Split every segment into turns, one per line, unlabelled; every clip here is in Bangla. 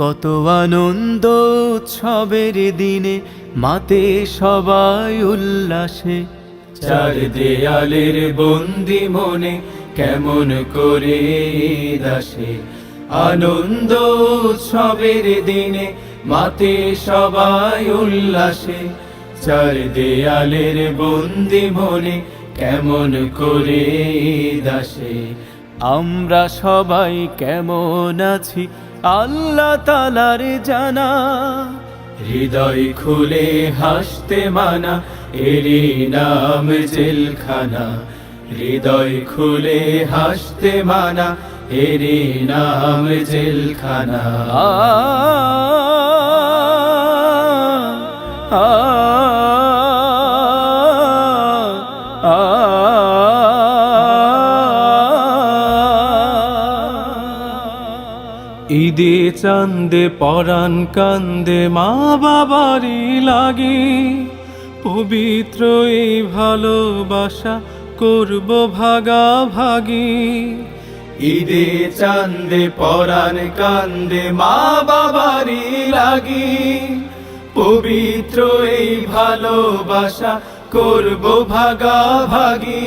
কত আনন্দ উৎসবের দিনে মাতে সবাই উল্লাসে। চার দেয়ালের বন্দি মনে কেমন করে দাসে। আনন্দ উৎসবের দিনে মাতে সবাই উল্লাসে। চার দেয়ালের বন্দি মনে কেমন করে দাসে। আমরা সবাই কেমন আছি আল্লাহ তালার জানা। হৃদয় খুলে হাসতে মানা এরি নাম জেলখানা। হৃদয় খুলে হাসতে মানা এরি নাম জেলখানা। আ ঈদে চান্দে পরাণ কান্দে, মা বাবারই লাগে। পবিত্র এই ভালোবাসা করব ভাগা ভাগি ঈদে চান্দে পরাণ কান্দে, মা বাবারই লাগি। পবিত্র এই ভালোবাসা করব ভাগা ভাগি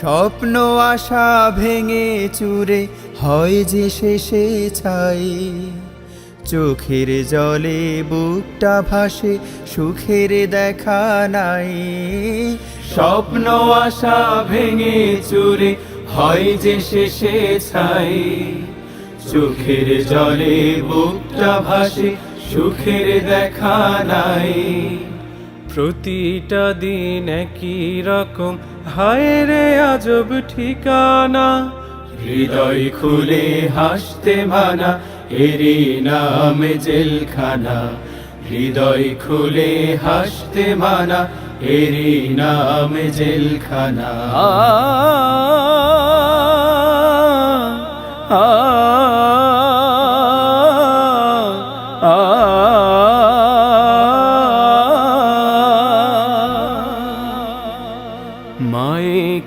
স্বপ্ন আশা ভেঙে চুরে হয় যে শেষে ছাই। চোখের জলে বুকটা ভাসে, সুখের দেখা নাই।
স্বপ্ন আশা ভেঙে চুরে হয় যে শেষে ছাই। চোখের জলে বুকটা ভাসে, সুখের দেখা নাই। প্রতিটা দিন একই রকম। হায় রে, আজব ঠিকানা। হৃদয় খুলে হাসতে মানা এরি নাম জেলখানা। হৃদয় খুলে হাসতে মানা এরি নাম জেলখানা।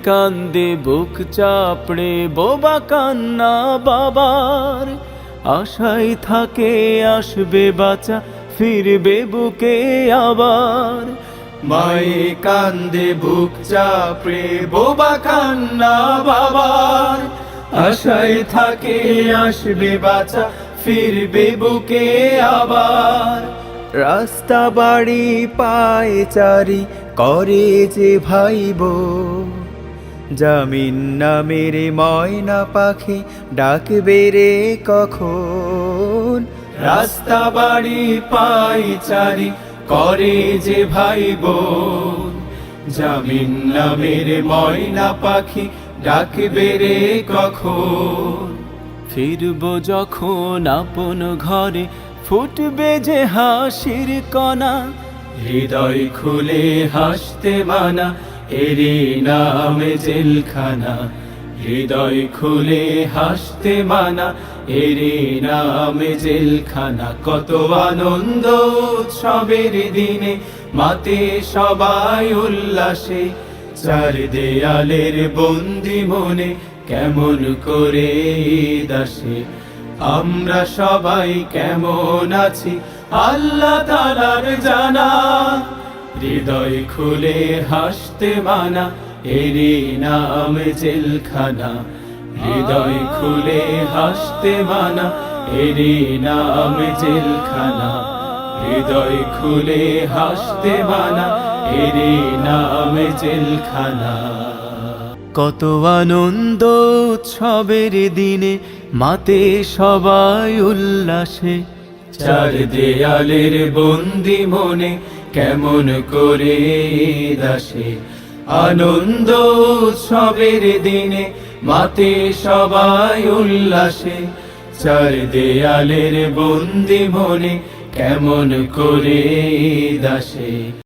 কান্দে বুক চাপড়ে, বোবা কান্না বাবার। আশাই থাকে আসবে বাচ্চা ফিরবে বুকে আবার। মায়ে কান্দে বুক চাপড়ে, বোবা কান্না বাবার। আশাই থাকে আসবে বাচ্চা ফিরবে বুকে আবার।
রাস্তা বাড়ি পায় চারি, করে যে ভাইব। জামিন নামের ময়না পাখি ডাকবে রে কখন?
রাস্তা বাড়ি পাই চারি করে যে ভাই বোন জামিন নামের ময়না পাখি ডাকবে রে কখন? ফিরব যখন আপন ঘরে ফুটবে যে হাসির কণা, হৃদয় খুলে হাসতে মানা এরি নাম জেলখানা, হৃদয় খুলে হাসতে মানা। এরি নামে জেলখানা, কত আনন্দ উৎসবের দিনে। মাতে সবাই উল্লাসে, চার দেয়ালের বন্দি মনে, কেমন করে দাসে আমরা সবাই কেমন আছি, আল্লাহ তালার জানা। হৃদয় খুলে হাসতে মানা এরি নাম জেলখানা। হৃদয় খুলে হাসতে মানা এরি নাম জেলখানা। হৃদয় খুলে হাসতে মানা এরি নাম জেলখানা। কত আনন্দ উৎসবের দিনে মাতে সবাই উল্লাসে। চার দেয়ালের বন্দি মনে কেমন করে দাসে? আনন্দ উৎসবের দিনে মাতে সবাই উল্লাসে। চার দেয়ালের বন্দি মনে কেমন করে দাসে?